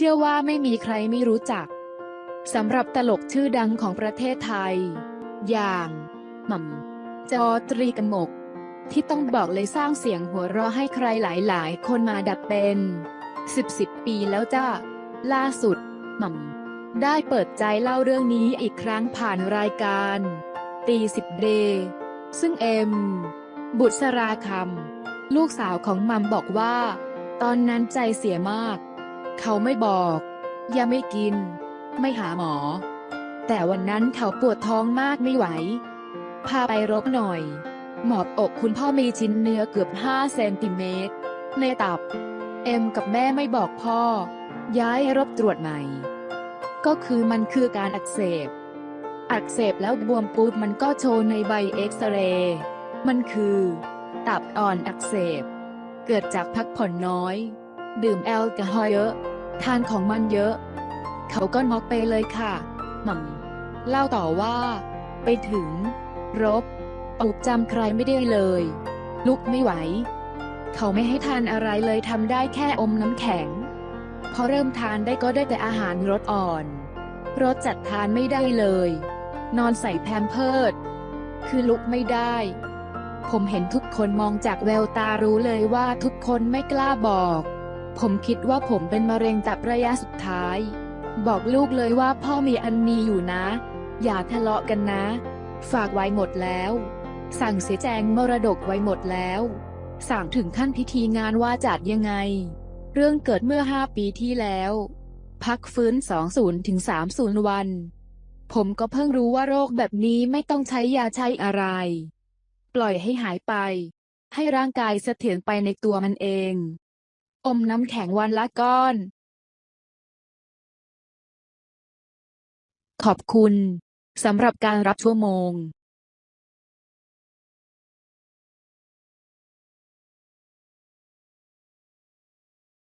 เชื่อว่าไม่มีใครไม่รู้จักสำหรับตลกชื่อดังของประเทศไทย อย่างหม่ำจอตรีกมก ที่ต้องบอกเลยสร้างเสียงหัวเราะให้ใครหลายๆ คนมาดัดเป็นสิบสิบปีแล้วจ้า ล่าสุดหม่ำได้เปิดใจเล่าเรื่องนี้อีกครั้งผ่านรายการ ตีสิบเดซึ่งเอ็ม บุษราคำลูกสาวของมัมบอกว่า ตอนนั้นใจเสียมาก เขาไม่บอก อย่าไม่กิน ไม่หาหมอ แต่วันนั้นเขาปวดท้องมากไม่ไหว พาไปรบหน่อย หมอบอกคุณพ่อมีชิ้นเนื้อเกือบ 5 เซนติเมตร ในตับ เอ็มกับแม่ไม่บอกพ่อ ย้ายรบตรวจใหม่ ก็คือมันคือการอักเสบ อักเสบแล้วบวมปุ๊บมันก็โชว์ในใบเอ็กซเรย์ มันคือ ตับอ่อนอักเสบ เกิดจากพักผ่อนน้อย ดื่มแอลกอฮอล์เยอะ ทานของมันเยอะ เขาก็น็อกไปเลยค่ะหม่ำเล่าต่อว่า ไปถึง รบอุบจำใครไม่ได้เลย ลุกไม่ไหว เขาไม่ให้ทานอะไรเลยทำได้แค่อมน้ำแข็ง พอเริ่มทานได้ก็ได้แต่อาหารรสอ่อนรสจัดทานไม่ได้เลย นอนใส่แพมเพิร์ดคือลุกไม่ได้ ผมเห็นทุกคนมองจากแววตารู้เลยว่าทุกคนไม่กล้าบอก ผมคิดว่าผมเป็นมะเร็งตับระยะสุดท้าย บอกลูกเลยว่าพ่อมีอันนี้อยู่นะ อย่าทะเลาะกันนะ ฝากไว้หมดแล้ว สั่งเสียแจงมรดกไว้หมดแล้ว สั่งถึงขั้นพิธีงานว่าจัดยังไง เรื่องเกิดเมื่อ5ปีที่แล้ว พักฟื้น20ถึง30 วัน ผมก็เพิ่งรู้ว่าโรคแบบนี้ไม่ต้องใช้ยาใช้อะไร ปล่อยให้หายไป ให้ร่างกายเสถียรไปในตัวมันเอง อมน้ำแข็งวันละก้อน ขอบคุณสำหรับการรับชั่วโมง